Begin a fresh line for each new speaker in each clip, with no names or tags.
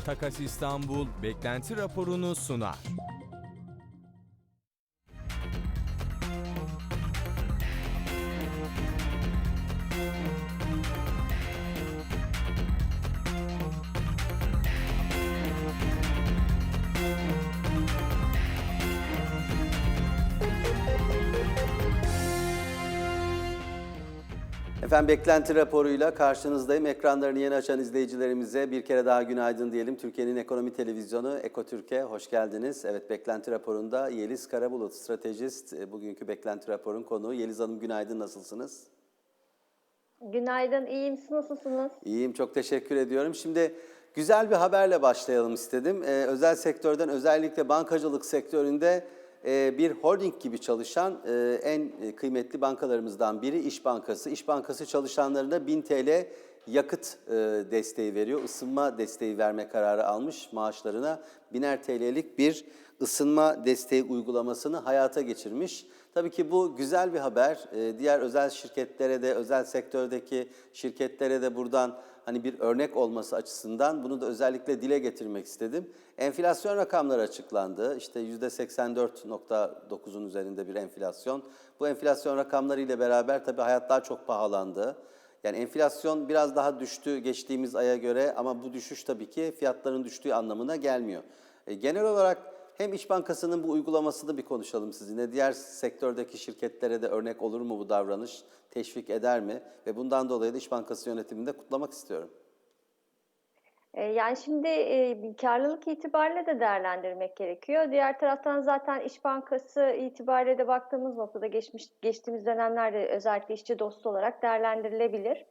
Takas İstanbul beklenti raporunu sunar.
Efendim beklenti raporuyla karşınızdayım. Ekranlarını yeni açan izleyicilerimize bir kere daha günaydın diyelim. Türkiye'nin ekonomi televizyonu Ekotürk'e hoş geldiniz. Evet beklenti raporunda Yeliz Karabulut, stratejist. E, Bugünkü beklenti raporun konuğu. Yeliz Hanım günaydın, nasılsınız?
Günaydın, iyiyim. Siz nasılsınız?
İyiyim, çok teşekkür ediyorum. Şimdi güzel bir haberle başlayalım istedim. Ee, özel sektörden özellikle bankacılık sektöründe bir holding gibi çalışan e, en kıymetli bankalarımızdan biri İş Bankası. İş Bankası çalışanlarına 1000 TL yakıt e, desteği veriyor. Isınma desteği verme kararı almış maaşlarına biner TL'lik bir ısınma desteği uygulamasını hayata geçirmiş. Tabii ki bu güzel bir haber. Diğer özel şirketlere de, özel sektördeki şirketlere de buradan hani bir örnek olması açısından bunu da özellikle dile getirmek istedim. Enflasyon rakamları açıklandı. İşte %84.9'un üzerinde bir enflasyon. Bu enflasyon rakamları ile beraber tabii hayat daha çok pahalandı. Yani enflasyon biraz daha düştü geçtiğimiz aya göre ama bu düşüş tabii ki fiyatların düştüğü anlamına gelmiyor. E, Genel olarak hem İş Bankası'nın bu uygulamasını bir konuşalım sizinle. Diğer sektördeki şirketlere de örnek olur mu bu davranış? Teşvik eder mi? Ve bundan dolayı da İş Bankası yönetimini de kutlamak istiyorum.
Ee, yani şimdi e, karlılık itibariyle de değerlendirmek gerekiyor. Diğer taraftan zaten İş Bankası itibariyle de baktığımız noktada geçmiş geçtiğimiz dönemlerde özellikle işçi dostu olarak değerlendirilebilir.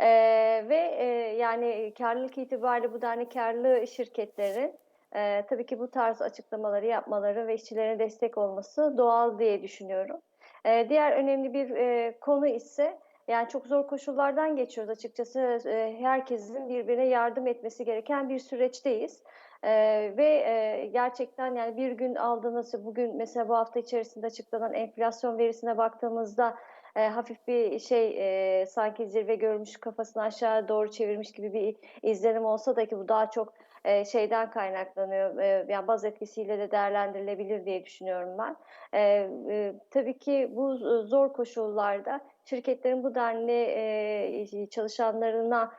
Ee, ve e, yani karlılık itibariyle bu denli karlı şirketlerin e, tabii ki bu tarz açıklamaları yapmaları ve işçilere destek olması doğal diye düşünüyorum. Ee, diğer önemli bir e, konu ise yani çok zor koşullardan geçiyoruz açıkçası. E, herkesin birbirine yardım etmesi gereken bir süreçteyiz. E, ve e, gerçekten yani bir gün aldığınız, bugün mesela bu hafta içerisinde açıklanan enflasyon verisine baktığımızda e, hafif bir şey e, sanki zirve görmüş kafasını aşağı doğru çevirmiş gibi bir izlenim olsa da ki bu daha çok e, şeyden kaynaklanıyor. E, yani baz etkisiyle de değerlendirilebilir diye düşünüyorum ben. E, tabii ki bu zor koşullarda şirketlerin bu denli çalışanlarına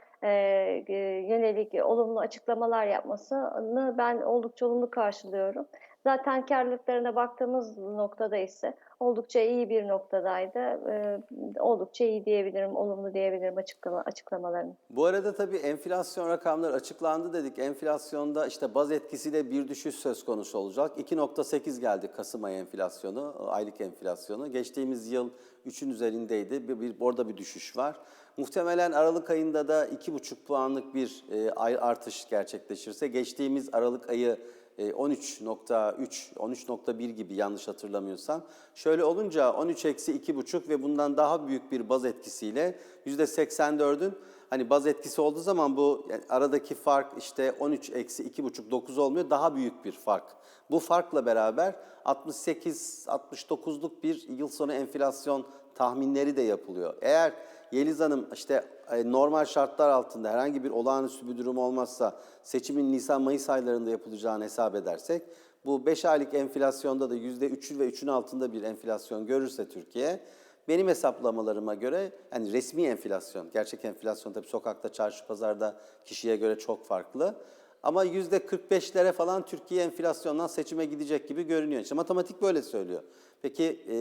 yönelik olumlu açıklamalar yapmasını ben oldukça olumlu karşılıyorum. Zaten karlılıklarına baktığımız noktada ise oldukça iyi bir noktadaydı. E, oldukça iyi diyebilirim, olumlu diyebilirim açıklama, açıklamalarını.
Bu arada tabii enflasyon rakamları açıklandı dedik. Enflasyonda işte baz etkisiyle bir düşüş söz konusu olacak. 2.8 geldi Kasım ayı enflasyonu, aylık enflasyonu. Geçtiğimiz yıl 3'ün üzerindeydi. Bir, bir, orada bir düşüş var. Muhtemelen Aralık ayında da 2,5 puanlık bir e, artış gerçekleşirse geçtiğimiz Aralık ayı 13.3, 13.1 gibi yanlış hatırlamıyorsam. Şöyle olunca 13 eksi 2,5 ve bundan daha büyük bir baz etkisiyle %84'ün hani baz etkisi olduğu zaman bu yani aradaki fark işte 13 eksi 2,5 9 olmuyor daha büyük bir fark. Bu farkla beraber 68-69'luk bir yıl sonu enflasyon tahminleri de yapılıyor. Eğer Yeliz Hanım işte e, normal şartlar altında herhangi bir olağanüstü bir durum olmazsa seçimin Nisan-Mayıs aylarında yapılacağını hesap edersek bu 5 aylık enflasyonda da %3'ün ve 3'ün altında bir enflasyon görürse Türkiye benim hesaplamalarıma göre yani resmi enflasyon, gerçek enflasyon tabii sokakta, çarşı, pazarda kişiye göre çok farklı. Ama %45'lere falan Türkiye enflasyondan seçime gidecek gibi görünüyor. İşte matematik böyle söylüyor. Peki e,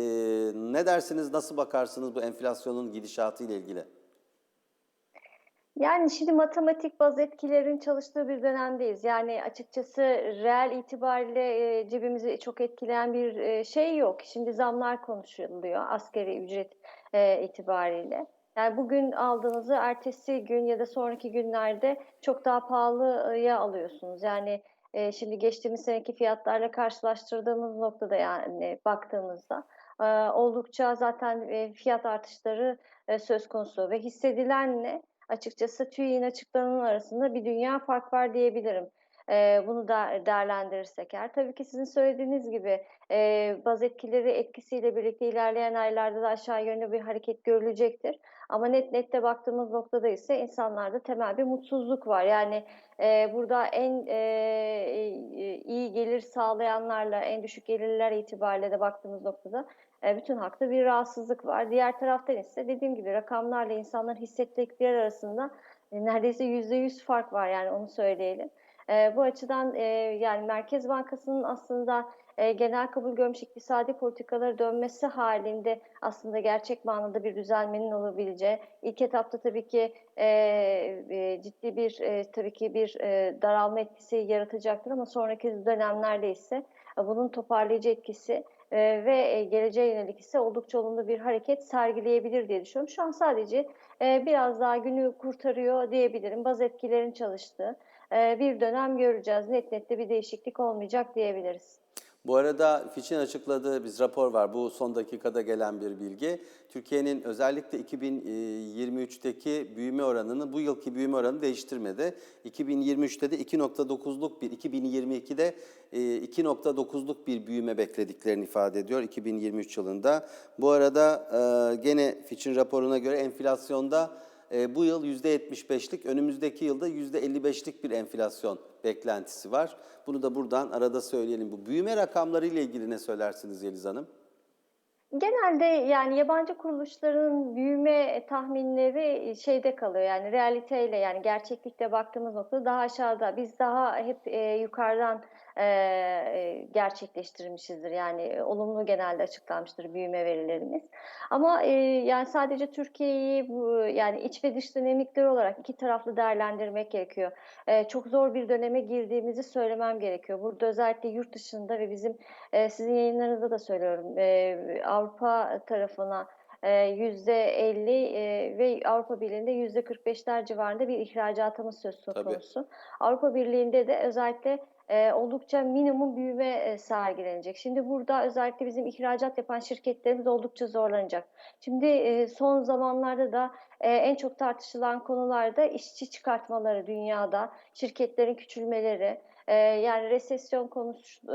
ne dersiniz, nasıl bakarsınız bu enflasyonun gidişatı ile ilgili?
Yani şimdi matematik baz etkilerin çalıştığı bir dönemdeyiz. Yani açıkçası reel itibariyle e, cebimizi çok etkileyen bir e, şey yok. Şimdi zamlar konuşuluyor asgari ücret e, itibariyle. Yani bugün aldığınızı ertesi gün ya da sonraki günlerde çok daha pahalıya alıyorsunuz. Yani e, şimdi geçtiğimiz seneki fiyatlarla karşılaştırdığımız noktada yani baktığımızda e, oldukça zaten e, fiyat artışları e, söz konusu ve hissedilen ne? açıkçası TÜİ'nin açıklananın arasında bir dünya fark var diyebilirim. E, bunu da değerlendirirsek eğer. Tabii ki sizin söylediğiniz gibi e, baz etkileri etkisiyle birlikte ilerleyen aylarda da aşağı yönlü bir hareket görülecektir. Ama net nette baktığımız noktada ise insanlarda temel bir mutsuzluk var. Yani e, burada en e, iyi gelir sağlayanlarla en düşük gelirler itibariyle de baktığımız noktada e, bütün hakta bir rahatsızlık var. Diğer taraftan ise dediğim gibi rakamlarla insanların hissettikleri arasında e, neredeyse yüzde yüz fark var yani onu söyleyelim. E, bu açıdan e, yani Merkez Bankası'nın aslında e, genel kabul görmüş iktisadi politikalara dönmesi halinde aslında gerçek manada bir düzelmenin olabileceği. İlk etapta tabii ki e, e, ciddi bir e, tabii ki bir e, daralma etkisi yaratacaktır ama sonraki dönemlerde ise e, bunun toparlayıcı etkisi e, ve e, geleceğe yönelik ise oldukça olumlu bir hareket sergileyebilir diye düşünüyorum. Şu an sadece e, biraz daha günü kurtarıyor diyebilirim. Baz etkilerin çalıştığı e, bir dönem göreceğiz. Net nette bir değişiklik olmayacak diyebiliriz.
Bu arada Fitch'in açıkladığı bir rapor var. Bu son dakikada gelen bir bilgi. Türkiye'nin özellikle 2023'teki büyüme oranını, bu yılki büyüme oranını değiştirmedi. 2023'te de 2.9'luk bir, 2022'de e, 2.9'luk bir büyüme beklediklerini ifade ediyor 2023 yılında. Bu arada e, gene Fitch'in raporuna göre enflasyonda e, bu yıl %75'lik, önümüzdeki yılda %55'lik bir enflasyon beklentisi var. Bunu da buradan arada söyleyelim. Bu büyüme rakamları ile ilgili ne söylersiniz Yeliz Hanım?
Genelde yani yabancı kuruluşların büyüme tahminleri şeyde kalıyor yani realiteyle yani gerçeklikte baktığımız noktada daha aşağıda. Biz daha hep e, yukarıdan e, gerçekleştirmişizdir yani olumlu genelde açıklanmıştır büyüme verilerimiz. Ama e, yani sadece Türkiye'yi yani iç ve dış dinamikleri olarak iki taraflı değerlendirmek gerekiyor. E, çok zor bir döneme girdiğimizi söylemem gerekiyor. Burada özellikle yurt dışında ve bizim e, sizin yayınlarınızda da söylüyorum e, Avrupa tarafına %50 ve Avrupa Birliği'nde yüzde 45'ler civarında bir ihracatımız söz konusu. Avrupa Birliği'nde de özellikle e, oldukça minimum büyüme e, sergilenecek. Şimdi burada özellikle bizim ihracat yapan şirketlerimiz oldukça zorlanacak. Şimdi e, son zamanlarda da e, en çok tartışılan konularda işçi çıkartmaları dünyada, şirketlerin küçülmeleri, e, yani resesyon konuş, e,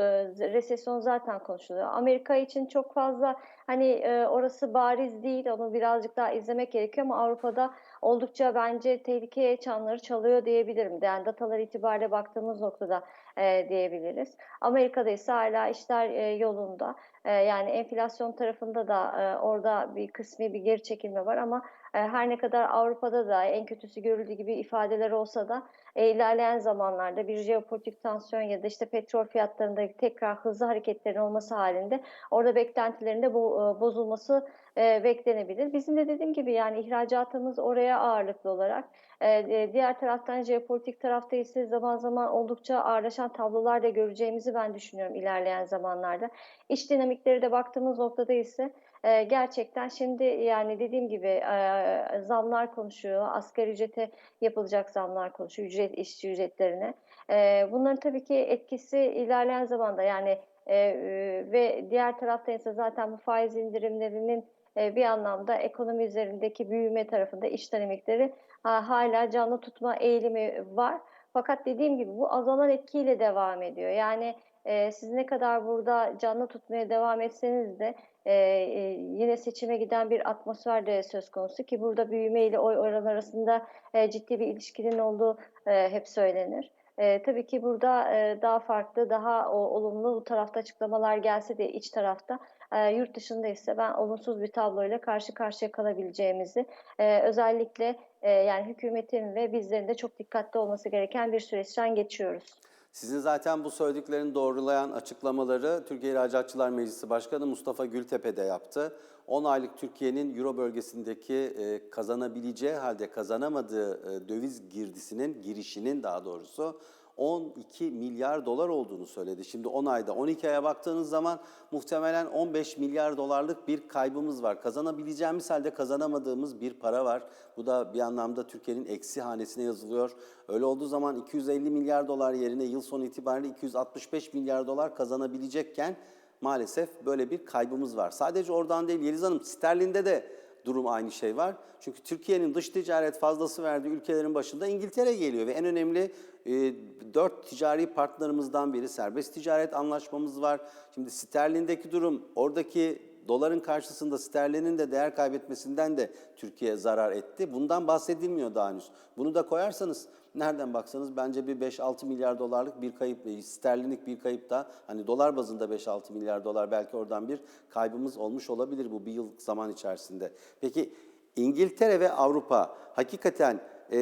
resesyon zaten konuşuluyor. Amerika için çok fazla hani e, orası bariz değil, onu birazcık daha izlemek gerekiyor ama Avrupa'da oldukça bence tehlike çanları çalıyor diyebilirim. Yani datalar itibariyle baktığımız noktada e, diyebiliriz. Amerika'da ise hala işler e, yolunda. E, yani enflasyon tarafında da e, orada bir kısmi bir geri çekilme var ama her ne kadar Avrupa'da da en kötüsü görüldüğü gibi ifadeler olsa da e, ilerleyen zamanlarda bir jeopolitik tansiyon ya da işte petrol fiyatlarında tekrar hızlı hareketlerin olması halinde orada beklentilerinde bo- e, bozulması e, beklenebilir. Bizim de dediğim gibi yani ihracatımız oraya ağırlıklı olarak e, e, diğer taraftan jeopolitik tarafta ise zaman zaman oldukça ağırlaşan tablolar da göreceğimizi ben düşünüyorum ilerleyen zamanlarda. İş dinamikleri de baktığımız noktada ise e, gerçekten şimdi yani dediğim gibi e, zamlar konuşuyor, asgari ücrete yapılacak zamlar konuşuyor, ücret işçi ücretlerine. E, bunların tabii ki etkisi ilerleyen zamanda yani e, e, ve diğer tarafta ise zaten bu faiz indirimlerinin bir anlamda ekonomi üzerindeki büyüme tarafında iş dinamikleri ha, hala canlı tutma eğilimi var. Fakat dediğim gibi bu azalan etkiyle devam ediyor. Yani e, siz ne kadar burada canlı tutmaya devam etseniz de e, e, yine seçime giden bir atmosfer de söz konusu ki burada büyüme ile oy oran arasında e, ciddi bir ilişkinin olduğu e, hep söylenir. E, tabii ki burada e, daha farklı, daha o, olumlu bu tarafta açıklamalar gelse de iç tarafta e, yurt dışında ise ben olumsuz bir tabloyla karşı karşıya kalabileceğimizi e, özellikle e, yani hükümetin ve bizlerin de çok dikkatli olması gereken bir süreçten geçiyoruz.
Sizin zaten bu söylediklerini doğrulayan açıklamaları Türkiye İhracatçılar Meclisi Başkanı Mustafa Gültepe de yaptı. 10 aylık Türkiye'nin Euro bölgesindeki e, kazanabileceği halde kazanamadığı e, döviz girdisinin, girişinin daha doğrusu 12 milyar dolar olduğunu söyledi. Şimdi 10 ayda 12 aya baktığınız zaman muhtemelen 15 milyar dolarlık bir kaybımız var. Kazanabileceğimiz halde kazanamadığımız bir para var. Bu da bir anlamda Türkiye'nin eksi hanesine yazılıyor. Öyle olduğu zaman 250 milyar dolar yerine yıl sonu itibariyle 265 milyar dolar kazanabilecekken maalesef böyle bir kaybımız var. Sadece oradan değil Yeliz Hanım sterlinde de durum aynı şey var. Çünkü Türkiye'nin dış ticaret fazlası verdiği ülkelerin başında İngiltere geliyor ve en önemli e, dört ticari partnerimizden biri serbest ticaret anlaşmamız var. Şimdi sterlindeki durum oradaki doların karşısında sterlinin de değer kaybetmesinden de Türkiye zarar etti. Bundan bahsedilmiyor daha henüz. Bunu da koyarsanız nereden baksanız bence bir 5-6 milyar dolarlık bir kayıp, e, sterlinlik bir kayıp da hani dolar bazında 5-6 milyar dolar belki oradan bir kaybımız olmuş olabilir bu bir yıl zaman içerisinde. Peki İngiltere ve Avrupa hakikaten e,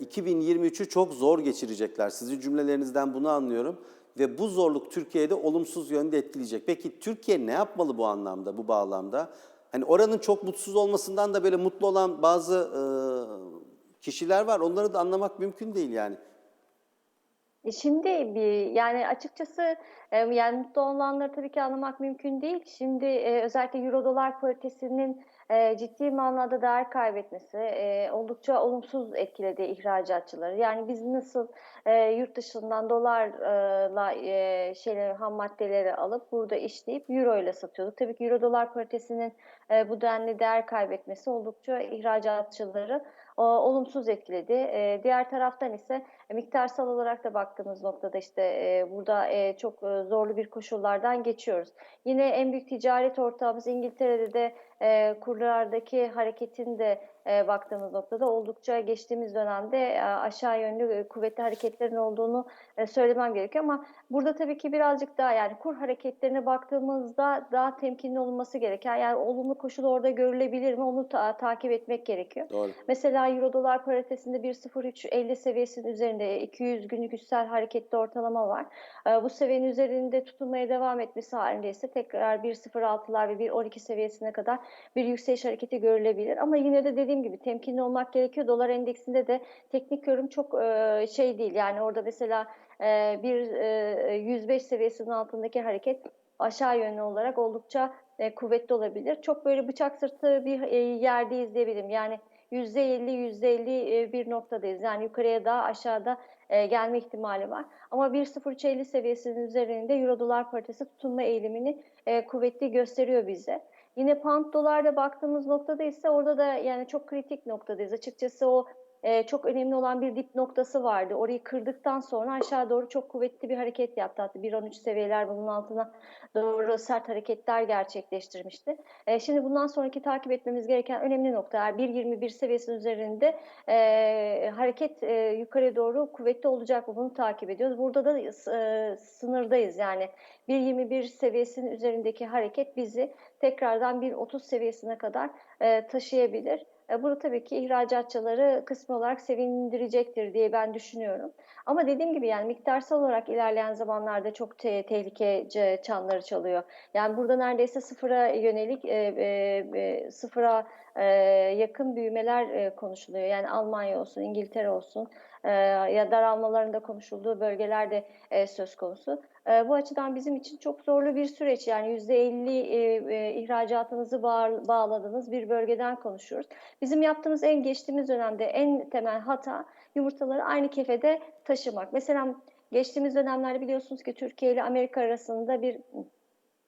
2023'ü çok zor geçirecekler. Sizin cümlelerinizden bunu anlıyorum. Ve bu zorluk Türkiye'de olumsuz yönde etkileyecek. Peki Türkiye ne yapmalı bu anlamda, bu bağlamda? Hani oranın çok mutsuz olmasından da böyle mutlu olan bazı e, kişiler var. Onları da anlamak mümkün değil yani.
E, Şimdi bir yani açıkçası e, yani mutlu olanları tabii ki anlamak mümkün değil. Şimdi e, özellikle euro dolar paritesinin e, ciddi manada değer kaybetmesi e, oldukça olumsuz etkiledi ihracatçıları. Yani biz nasıl e, yurt dışından dolarla e, şeyleri ham maddeleri alıp burada işleyip euro ile satıyorduk. Tabii ki euro dolar paritesinin e, bu denli değer kaybetmesi oldukça ihracatçıları o, olumsuz etkiledi. E, diğer taraftan ise e, miktarsal olarak da baktığımız noktada işte e, burada e, çok e, zorlu bir koşullardan geçiyoruz. Yine en büyük ticaret ortağımız İngiltere'de de e, kurlardaki hareketin de e, baktığımız noktada oldukça geçtiğimiz dönemde e, aşağı yönlü e, kuvvetli hareketlerin olduğunu e, söylemem gerekiyor ama burada tabii ki birazcık daha yani kur hareketlerine baktığımızda daha temkinli olunması gereken yani olumlu koşul orada görülebilir mi onu ta- takip etmek gerekiyor.
Doğru.
Mesela Euro dolar paritesinde 1.0350 seviyesinin üzerinde 200 günlük üstel hareketli ortalama var. Ee, Bu seviyenin üzerinde tutunmaya devam etmesi halinde ise tekrar 1.06'lar ve 1.12 seviyesine kadar bir yükseliş hareketi görülebilir. Ama yine de dediğim gibi temkinli olmak gerekiyor. Dolar endeksinde de teknik yorum çok e, şey değil. Yani orada mesela e, bir e, 105 seviyesinin altındaki hareket aşağı yönlü olarak oldukça e, kuvvetli olabilir. Çok böyle bıçak sırtı bir e, yerde izleyebilirim. Yani %50 %50 e, bir noktadayız. Yani yukarıya da aşağıda e, gelme ihtimali var. Ama 1.0350 seviyesinin üzerinde Euro dolar paritesi tutunma eğilimini e, kuvvetli gösteriyor bize. Yine pound dolarda baktığımız noktada ise orada da yani çok kritik noktadayız. Açıkçası o e, çok önemli olan bir dip noktası vardı. Orayı kırdıktan sonra aşağı doğru çok kuvvetli bir hareket yaptı. Hatta 1.13 seviyeler bunun altına doğru sert hareketler gerçekleştirmişti. E, şimdi bundan sonraki takip etmemiz gereken önemli noktalar 1.21 seviyesinin üzerinde e, hareket e, yukarı doğru kuvvetli olacak mı bunu takip ediyoruz. Burada da e, sınırdayız yani 1.21 seviyesinin üzerindeki hareket bizi tekrardan 1.30 seviyesine kadar e, taşıyabilir. E, Burada tabii ki ihracatçıları kısmi olarak sevindirecektir diye ben düşünüyorum. Ama dediğim gibi yani miktarsal olarak ilerleyen zamanlarda çok te tehlike çanları çalıyor. Yani burada neredeyse sıfıra yönelik e, e, e, sıfıra e, yakın büyümeler e, konuşuluyor. Yani Almanya olsun, İngiltere olsun e, ya daralmalarında konuşulduğu bölgelerde e, söz konusu. E, bu açıdan bizim için çok zorlu bir süreç. Yani %50 e, e, ihracatınızı bağ- bağladığınız bir bölgeden konuşuyoruz. Bizim yaptığımız en geçtiğimiz dönemde en temel hata yumurtaları aynı kefede taşımak. Mesela geçtiğimiz dönemlerde biliyorsunuz ki Türkiye ile Amerika arasında bir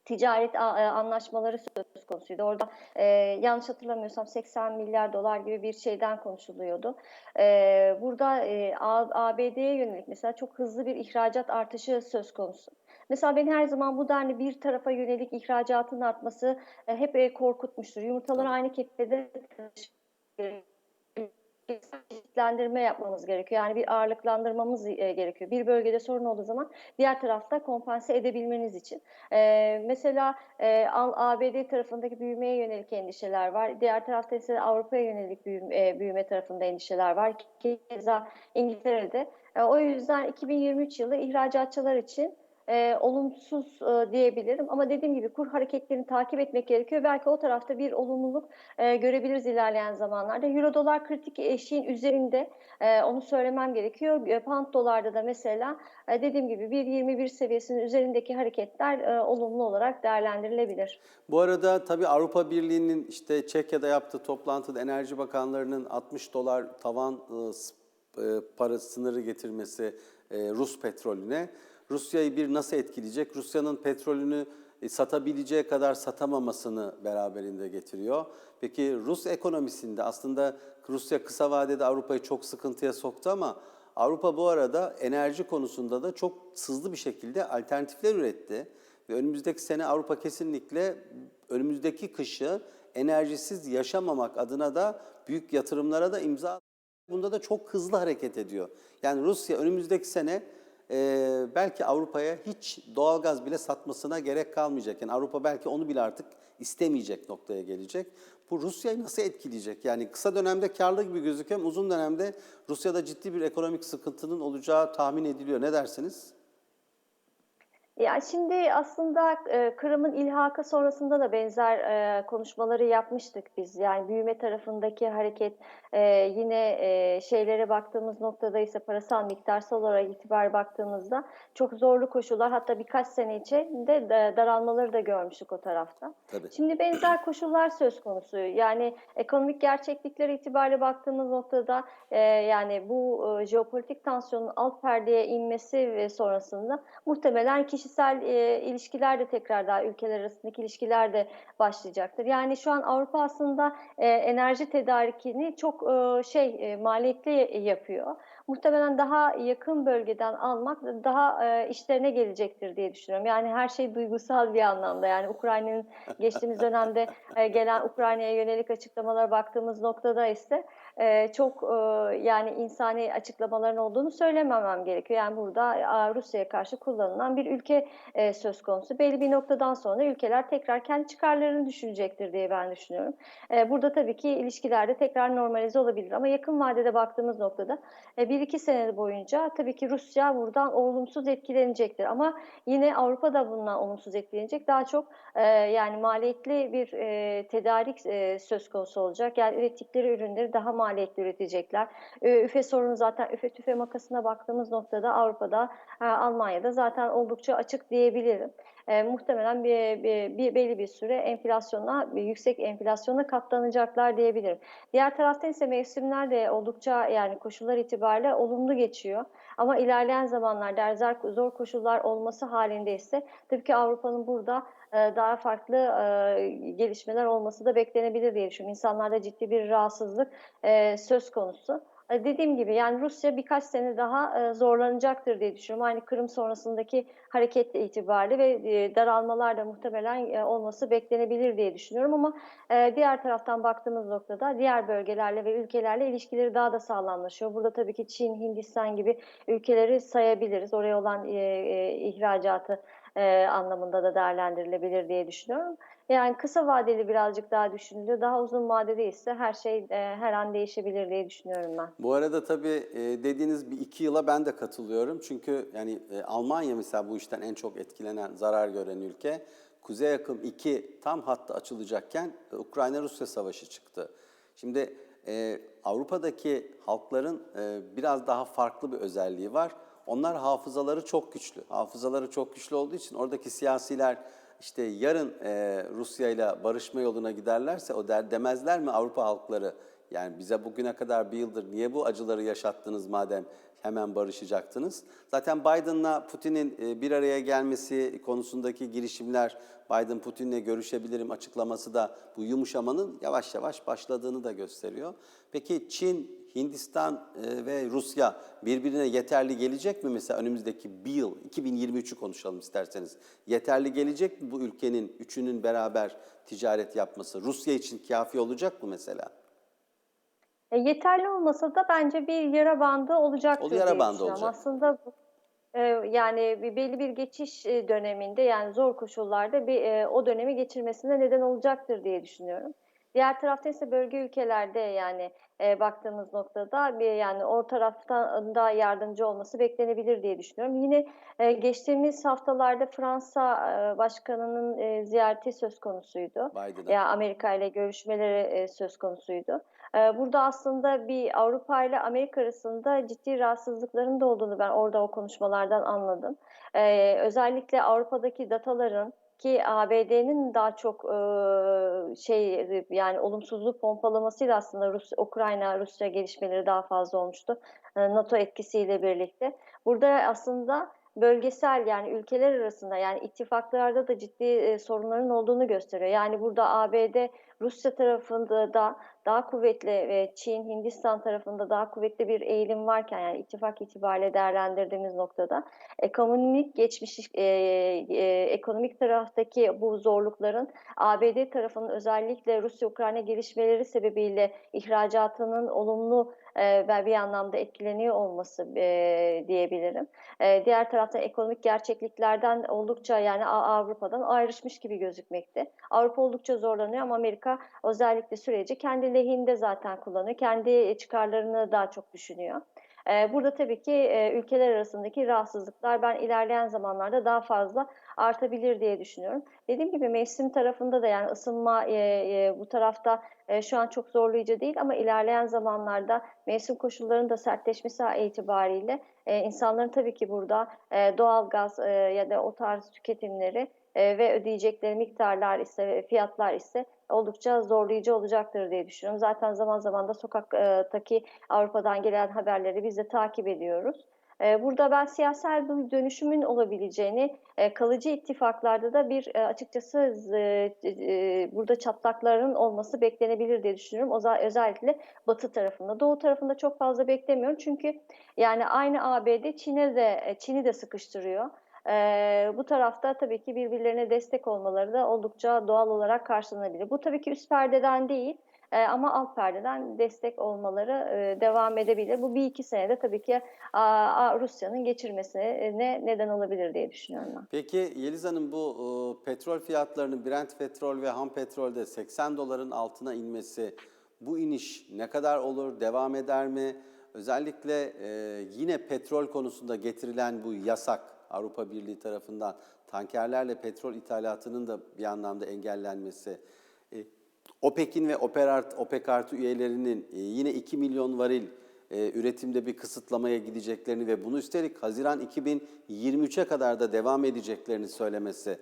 ticaret e, anlaşmaları söz konusuydu. Orada e, yanlış hatırlamıyorsam 80 milyar dolar gibi bir şeyden konuşuluyordu. E, burada e, ABD'ye yönelik mesela çok hızlı bir ihracat artışı söz konusu. Mesela beni her zaman bu denli bir tarafa yönelik ihracatın artması e, hep e, korkutmuştur. Yumurtaları aynı kefede çeşitlendirme yapmamız gerekiyor. Yani bir ağırlıklandırmamız e, gerekiyor. Bir bölgede sorun olduğu zaman diğer tarafta kompanse edebilmeniz için. E, mesela e, ABD tarafındaki büyümeye yönelik endişeler var. Diğer tarafta ise Avrupa'ya yönelik büyüme, e, büyüme tarafında endişeler var. Keza İngiltere'de. E, o yüzden 2023 yılı ihracatçılar için e, olumsuz e, diyebilirim. Ama dediğim gibi kur hareketlerini takip etmek gerekiyor. Belki o tarafta bir olumluluk e, görebiliriz ilerleyen zamanlarda. Euro dolar kritik eşiğin üzerinde e, onu söylemem gerekiyor. Pound dolarda da mesela e, dediğim gibi 1.21 seviyesinin üzerindeki hareketler e, olumlu olarak değerlendirilebilir.
Bu arada tabii Avrupa Birliği'nin işte Çekya'da yaptığı toplantıda Enerji Bakanlarının 60 dolar tavan e, para sınırı getirmesi e, Rus petrolüne. Rusya'yı bir nasıl etkileyecek? Rusya'nın petrolünü e, satabileceği kadar satamamasını beraberinde getiriyor. Peki Rus ekonomisinde aslında Rusya kısa vadede Avrupa'yı çok sıkıntıya soktu ama Avrupa bu arada enerji konusunda da çok hızlı bir şekilde alternatifler üretti. Ve önümüzdeki sene Avrupa kesinlikle önümüzdeki kışı enerjisiz yaşamamak adına da büyük yatırımlara da imza Bunda da çok hızlı hareket ediyor. Yani Rusya önümüzdeki sene e, belki Avrupa'ya hiç doğalgaz bile satmasına gerek kalmayacak. Yani Avrupa belki onu bile artık istemeyecek noktaya gelecek. Bu Rusya'yı nasıl etkileyecek? Yani kısa dönemde karlı gibi gözüküyor ama uzun dönemde Rusya'da ciddi bir ekonomik sıkıntının olacağı tahmin ediliyor. Ne dersiniz?
Ya şimdi aslında e, Kırım'ın ilhakı sonrasında da benzer e, konuşmaları yapmıştık biz. Yani büyüme tarafındaki hareket e, yine e, şeylere baktığımız noktada ise parasal miktarsal olarak itibar baktığımızda çok zorlu koşullar hatta birkaç sene içinde de daralmaları da görmüştük o tarafta.
Tabii.
Şimdi benzer koşullar söz konusu. Yani ekonomik gerçeklikler itibariyle baktığımız noktada e, yani bu e, jeopolitik tansiyonun alt perdeye inmesi ve sonrasında muhtemelen kişisel e, ilişkiler de tekrar daha ülkeler arasındaki ilişkiler de başlayacaktır. Yani şu an Avrupa aslında e, enerji tedarikini çok e, şey e, maliyetli yapıyor. Muhtemelen daha yakın bölgeden almak daha e, işlerine gelecektir diye düşünüyorum. Yani her şey duygusal bir anlamda. Yani Ukrayna'nın geçtiğimiz dönemde e, gelen Ukrayna'ya yönelik açıklamalara baktığımız noktada ise e, çok e, yani insani açıklamaların olduğunu söylememem gerekiyor. Yani burada Rusya'ya karşı kullanılan bir ülke e, söz konusu. Belli bir noktadan sonra ülkeler tekrar kendi çıkarlarını düşünecektir diye ben düşünüyorum. E, burada tabii ki ilişkilerde tekrar normalize olabilir ama yakın vadede baktığımız noktada e, bir iki sene boyunca tabii ki Rusya buradan olumsuz etkilenecektir ama yine Avrupa da bundan olumsuz etkilenecek. Daha çok e, yani maliyetli bir e, tedarik e, söz konusu olacak. Yani ürettikleri ürünleri daha maliyetli üretecekler. E, üfe sorunu zaten üfe tüfe makasına baktığımız noktada Avrupa'da, e, Almanya'da zaten oldukça açık diyebilirim. E, muhtemelen bir, bir, bir belli bir süre enflasyona, bir yüksek enflasyona katlanacaklar diyebilirim. Diğer taraftan ise mevsimler de oldukça yani koşullar itibariyle olumlu geçiyor. Ama ilerleyen zamanlarda eğer zor koşullar olması halinde ise tabii ki Avrupa'nın burada e, daha farklı e, gelişmeler olması da beklenebilir diye düşünüyorum. İnsanlarda ciddi bir rahatsızlık e, söz konusu. E, Dediğim gibi yani Rusya birkaç sene daha e, zorlanacaktır diye düşünüyorum. Aynı Kırım sonrasındaki hareketle itibariyle ve e, daralmalar da muhtemelen olması beklenebilir diye düşünüyorum. Ama diğer taraftan baktığımız noktada diğer bölgelerle ve ülkelerle ilişkileri daha da sağlamlaşıyor. Burada tabii ki Çin, Hindistan gibi ülkeleri sayabiliriz. Oraya olan ihracatı anlamında da değerlendirilebilir diye düşünüyorum. Yani kısa vadeli birazcık daha düşünülüyor. Daha uzun vadede ise her şey e, her an değişebilir diye düşünüyorum ben.
Bu arada tabii e, dediğiniz bir iki yıla ben de katılıyorum. Çünkü yani e, Almanya mesela bu işten en çok etkilenen, zarar gören ülke. Kuzey Akım 2 tam hattı açılacakken e, Ukrayna-Rusya savaşı çıktı. Şimdi e, Avrupa'daki halkların e, biraz daha farklı bir özelliği var. Onlar hafızaları çok güçlü. Hafızaları çok güçlü olduğu için oradaki siyasiler işte yarın e, Rusya ile barışma yoluna giderlerse o der demezler mi Avrupa halkları? Yani bize bugüne kadar bir yıldır niye bu acıları yaşattınız madem hemen barışacaktınız? Zaten Biden'la Putin'in e, bir araya gelmesi konusundaki girişimler, Biden Putin'le görüşebilirim açıklaması da bu yumuşamanın yavaş yavaş başladığını da gösteriyor. Peki Çin, Hindistan e, ve Rusya birbirine yeterli gelecek mi mesela önümüzdeki bir yıl, 2023'ü konuşalım isterseniz. Yeterli gelecek mi bu ülkenin üçünün beraber ticaret yapması? Rusya için kafi olacak mı mesela?
E, yeterli olmasa da bence bir yara bandı olacaktır
O yara bandı olacak.
Aslında e, yani bir belli bir geçiş e, döneminde yani zor koşullarda bir e, o dönemi geçirmesine neden olacaktır diye düşünüyorum. Diğer tarafta ise bölge ülkelerde yani e, baktığımız noktada bir yani o taraftan da yardımcı olması beklenebilir diye düşünüyorum. Yine e, geçtiğimiz haftalarda Fransa e, Başkanı'nın e, ziyareti söz konusuydu.
Biden'a.
Ya Amerika ile görüşmeleri e, söz konusuydu. E, burada aslında bir Avrupa ile Amerika arasında ciddi rahatsızlıkların da olduğunu ben orada o konuşmalardan anladım. E, özellikle Avrupa'daki dataların ki ABD'nin daha çok e, şey yani olumsuzluk pompalamasıyla aslında Rus, Ukrayna Rusya gelişmeleri daha fazla olmuştu. E, NATO etkisiyle birlikte. Burada aslında bölgesel yani ülkeler arasında yani ittifaklarda da ciddi e, sorunların olduğunu gösteriyor. Yani burada ABD, Rusya tarafında da daha kuvvetli ve Çin, Hindistan tarafında daha kuvvetli bir eğilim varken yani ittifak itibariyle değerlendirdiğimiz noktada ekonomik geçmiş e, e, ekonomik taraftaki bu zorlukların ABD tarafının özellikle Rusya-Ukrayna gelişmeleri sebebiyle ihracatının olumlu e, bir anlamda etkileniyor olması e, diyebilirim. E, diğer taraftan ekonomik gerçekliklerden oldukça yani Avrupa'dan ayrışmış gibi gözükmekte. Avrupa oldukça zorlanıyor ama Amerika özellikle süreci kendi lehinde zaten kullanıyor. Kendi çıkarlarını daha çok düşünüyor. E, Burada tabii ki e, ülkeler arasındaki rahatsızlıklar ben ilerleyen zamanlarda daha fazla artabilir diye düşünüyorum. Dediğim gibi mevsim tarafında da yani ısınma e, e, bu tarafta şu an çok zorlayıcı değil ama ilerleyen zamanlarda mevsim koşullarının da sertleşmesi itibariyle insanların tabii ki burada doğal gaz ya da o tarz tüketimleri ve ödeyecekleri miktarlar ise fiyatlar ise oldukça zorlayıcı olacaktır diye düşünüyorum. Zaten zaman zaman da sokaktaki Avrupa'dan gelen haberleri biz de takip ediyoruz. E, Burada ben siyasal bir dönüşümün olabileceğini, e, kalıcı ittifaklarda da bir e, açıkçası e, e, burada çatlakların olması beklenebilir diye düşünüyorum. Özellikle Batı tarafında. Doğu tarafında çok fazla beklemiyorum çünkü yani aynı ABD Çin'e de e, Çin'i de sıkıştırıyor. Ee, bu tarafta tabii ki birbirlerine destek olmaları da oldukça doğal olarak karşılanabilir. Bu tabii ki üst perdeden değil e, ama alt perdeden destek olmaları e, devam edebilir. Bu bir iki senede tabii ki Rusya'nın geçirmesine neden olabilir diye düşünüyorum ben.
Peki Yeliz Hanım bu e, petrol fiyatlarının Brent petrol ve ham petrolde 80 doların altına inmesi bu iniş ne kadar olur, devam eder mi? Özellikle e, yine petrol konusunda getirilen bu yasak Avrupa Birliği tarafından tankerlerle petrol ithalatının da bir anlamda engellenmesi. E, OPEC'in ve OPEC, artı üyelerinin e, yine 2 milyon varil e, üretimde bir kısıtlamaya gideceklerini ve bunu üstelik Haziran 2023'e kadar da devam edeceklerini söylemesi.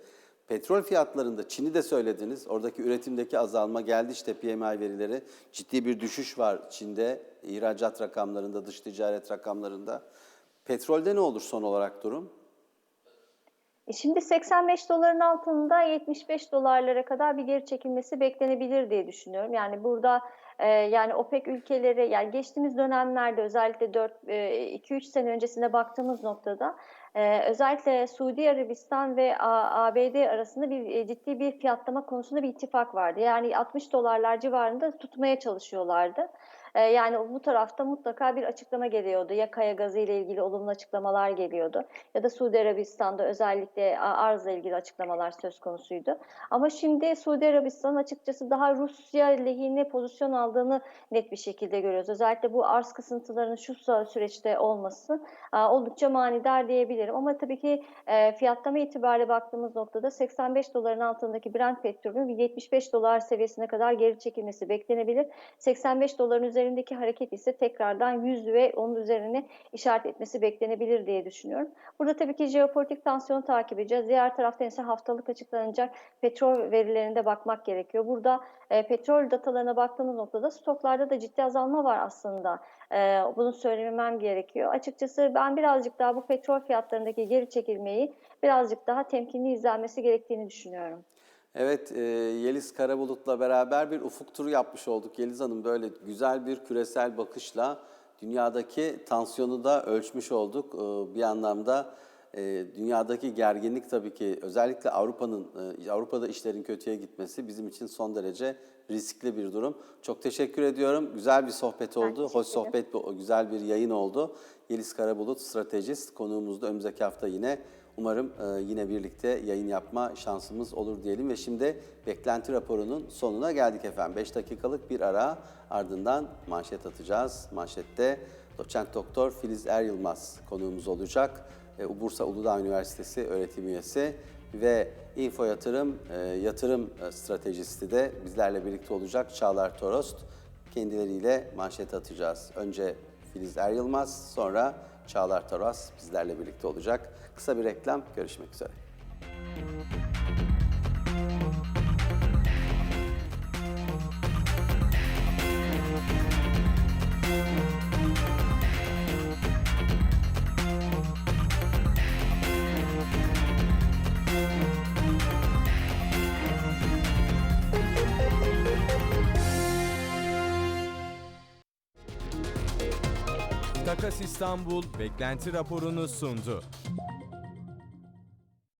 Petrol fiyatlarında Çin'i de söylediniz. Oradaki üretimdeki azalma geldi işte PMI verileri. Ciddi bir düşüş var Çin'de ihracat rakamlarında, dış ticaret rakamlarında. Petrolde ne olur son olarak durum?
E Şimdi 85 doların altında 75 dolarlara kadar bir geri çekilmesi beklenebilir diye düşünüyorum. Yani burada e, yani OPEC ülkeleri yani geçtiğimiz dönemlerde özellikle 4 2-3 sene öncesine baktığımız noktada e, özellikle Suudi Arabistan ve ABD arasında bir e, ciddi bir fiyatlama konusunda bir ittifak vardı. Yani 60 dolarlar civarında tutmaya çalışıyorlardı. E, Yani bu tarafta mutlaka bir açıklama geliyordu. Ya kaya gazı ile ilgili olumlu açıklamalar geliyordu ya da Suudi Arabistan'da özellikle arzla ilgili açıklamalar söz konusuydu. Ama şimdi Suudi Arabistan açıkçası daha Rusya lehine pozisyon aldığını net bir şekilde görüyoruz. Özellikle bu arz kısıntılarının şu sü- süreçte olması oldukça manidar diyebilirim. Ama tabii ki e, fiyatlama itibariyle baktığımız noktada 85 doların altındaki Brent petrolün bir 75 dolar seviyesine kadar geri çekilmesi beklenebilir. 85 doların üzerindeki hareket ise tekrardan 100 ve onun üzerine işaret etmesi beklenebilir diye düşünüyorum. Burada tabii ki jeopolitik tansiyonu takip edeceğiz. Diğer taraftan ise haftalık açıklanacak petrol verilerine bakmak gerekiyor. Burada e, petrol datalarına baktığımız noktada stoklarda da ciddi azalma var aslında. E, bunu söylemem gerekiyor. Açıkçası ben birazcık daha bu petrol fiyatlarındaki geri çekilmeyi birazcık daha temkinli izlenmesi gerektiğini düşünüyorum.
Evet, e, Yeliz Karabulut'la beraber bir ufuk turu yapmış olduk. Yeliz Hanım böyle güzel bir küresel bakışla dünyadaki tansiyonu da ölçmüş olduk. E, bir anlamda e, dünyadaki gerginlik tabii ki özellikle Avrupa'nın e, Avrupa'da işlerin kötüye gitmesi bizim için son derece riskli bir durum. Çok teşekkür ediyorum. Güzel bir sohbet oldu. Hoş sohbet, bu- güzel bir yayın oldu. Yeliz Karabulut, stratejist. Konuğumuz da önümüzdeki hafta yine Umarım e, yine birlikte yayın yapma şansımız olur diyelim ve şimdi beklenti raporunun sonuna geldik efendim. 5 dakikalık bir ara ardından manşet atacağız. Manşette doçent doktor Filiz Er Yılmaz konuğumuz olacak. E, Bursa Uludağ Üniversitesi öğretim üyesi ve Info Yatırım e, yatırım e, stratejisti de bizlerle birlikte olacak Çağlar Torost. Kendileriyle manşet atacağız. Önce Filiz Er Yılmaz, sonra Çağlar Taras bizlerle birlikte olacak. Kısa bir reklam, görüşmek üzere. İstanbul beklenti raporunu sundu.